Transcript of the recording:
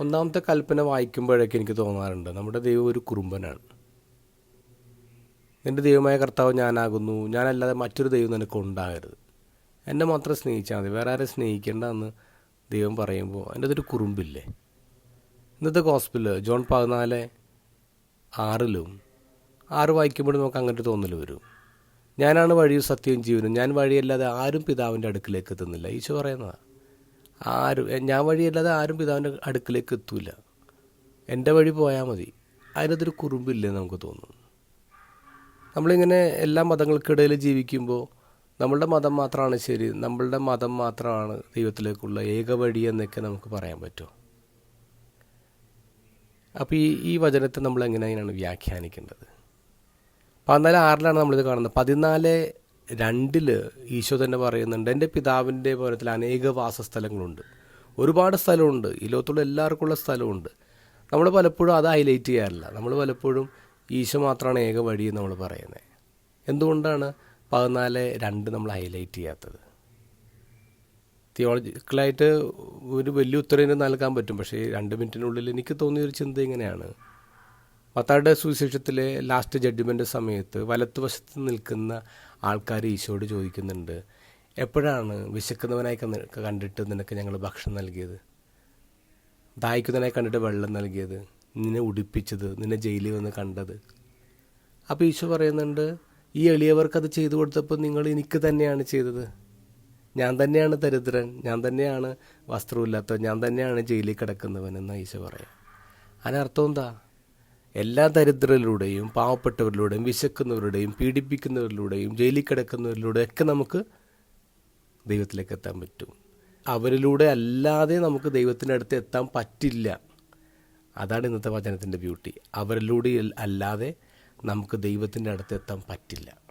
ഒന്നാമത്തെ കൽപ്പന വായിക്കുമ്പോഴൊക്കെ എനിക്ക് തോന്നാറുണ്ട്. നമ്മുടെ ദൈവം ഒരു കുറുമ്പനാണ്. നിന്റെ ദൈവമായ കർത്താവ് ഞാനാകുന്നു. ഞാനല്ലാതെ മറ്റൊരു ദൈവം നിനക്ക് ഉണ്ടാകരുത്. എന്നെ മാത്രം സ്നേഹിച്ചാൽ മതി. വേറെ ആരെ സ്നേഹിക്കേണ്ട എന്ന് ദൈവം പറയുമ്പോൾ എന്റെ അതൊരു കുറുമ്പില്ലേ? ഇന്നത്തെ ഹോസ്പിറ്റൽ ജോൺ പതിനാല് ആറിലും ആറ് വായിക്കുമ്പോഴും നമുക്ക് അങ്ങനെ തോന്നൽ വരും. ഞാനാണ് വഴിയും സത്യവും ജീവനും. ഞാൻ വഴിയല്ലാതെ ആരും പിതാവിന്റെ അടുക്കിലേക്ക് എത്തുന്നില്ല. ഈശോ പറയുന്നതാണ് ആരും ഞാൻ വഴിയല്ലാതെ ആരും പിതാവിന്റെ അടുക്കിലേക്ക് എത്തൂല. എന്റെ വഴി പോയാൽ മതി. അതിനകത്തൊരു കുറുമ്പില്ലെന്ന് നമുക്ക് തോന്നും നമ്മളിങ്ങനെ എല്ലാ മതങ്ങൾക്കിടയിൽ ജീവിക്കുമ്പോൾ നമ്മളുടെ മതം മാത്രമാണ് ശരി നമ്മളുടെ മതം മാത്രമാണ് ദൈവത്തിലേക്കുള്ള ഏക വഴി എന്നൊക്കെ നമുക്ക് പറയാൻ പറ്റുമോ അപ്പോൾ ഈ ഈ വചനത്തെ നമ്മൾ എങ്ങനെയാണ് വ്യാഖ്യാനിക്കേണ്ടത്? പതിനാല് ആറിലാണ് നമ്മളിത് കാണുന്നത്. പതിനാല് രണ്ടിൽ ഈശോ തന്നെ പറയുന്നുണ്ട് എന്റെ പിതാവിന്റെ ഭവനത്തിൽ അനേക വാസസ്ഥലങ്ങളുണ്ട്. ഒരുപാട് സ്ഥലമുണ്ട്. ഈ ലോകത്തുള്ള എല്ലാവർക്കുള്ള സ്ഥലമുണ്ട്. നമ്മൾ പലപ്പോഴും അത് ഹൈലൈറ്റ് ചെയ്യാറില്ല. നമ്മൾ പലപ്പോഴും ഈശോ മാത്രമാണ് ഏക വഴി എന്ന് നമ്മൾ പറയുന്നത് എന്തുകൊണ്ടാണ് പതിനാല് രണ്ട് നമ്മൾ ഹൈലൈറ്റ് ചെയ്യാത്തത്? തിയോളജിക്കലായിട്ട് ഒരു വലിയ ഉത്തരവിന് നൽകാൻ പറ്റും. പക്ഷേ രണ്ട് മിനിറ്റിനുള്ളിൽ എനിക്ക് തോന്നിയൊരു ചിന്ത ഇങ്ങനെയാണ്. മത്തായുടെ സുവിശേഷത്തിലെ ലാസ്റ്റ് ജഡ്ജ്മെന്റ് സമയത്ത് വലത്തുവശത്ത് നിൽക്കുന്ന ആൾക്കാർ ഈശോയോട് ചോദിക്കുന്നുണ്ട് എപ്പോഴാണ് വിശക്കുന്നവനായി കണ്ടിട്ട് നിനക്ക് ഞങ്ങൾ ഭക്ഷണം നൽകിയത്? ദാഹിക്കുന്നവനായി കണ്ടിട്ട് വെള്ളം നൽകിയത്? നിന്നെ ഉടുപ്പിച്ചത്? നിന്നെ ജയിലിൽ വന്ന് കണ്ടത്? അപ്പോൾ ഈശോ പറയുന്നുണ്ട് ഈ എളിയവർക്ക് അത് ചെയ്തു കൊടുത്തപ്പോൾ നിങ്ങൾ എനിക്ക് തന്നെയാണ് ചെയ്തത്. ഞാൻ തന്നെയാണ് ദരിദ്രൻ ഞാൻ തന്നെയാണ് വസ്ത്രമില്ലാത്തവൻ ഞാൻ തന്നെയാണ് ജയിലിൽ കിടക്കുന്നവൻ എന്ന് ഈശോ പറയാം. അതിനർത്ഥം എന്താ? എല്ലാ ദരിദ്രരിലൂടെയും പാവപ്പെട്ടവരിലൂടെയും വിശക്കുന്നവരുടെയും പീഡിപ്പിക്കുന്നവരിലൂടെയും ജയിലിൽ കിടക്കുന്നവരിലൂടെയും ഒക്കെ നമുക്ക് ദൈവത്തിലേക്ക് എത്താൻ പറ്റും. അവരിലൂടെ അല്ലാതെ നമുക്ക് ദൈവത്തിന്റെ അടുത്ത് എത്താൻ പറ്റില്ല. അതാണ് ഇന്നത്തെ വചനത്തിന്റെ ബ്യൂട്ടി. അവരിലൂടെ അല്ലാതെ നമുക്ക് ദൈവത്തിന്റെ അടുത്ത് എത്താൻ പറ്റില്ല.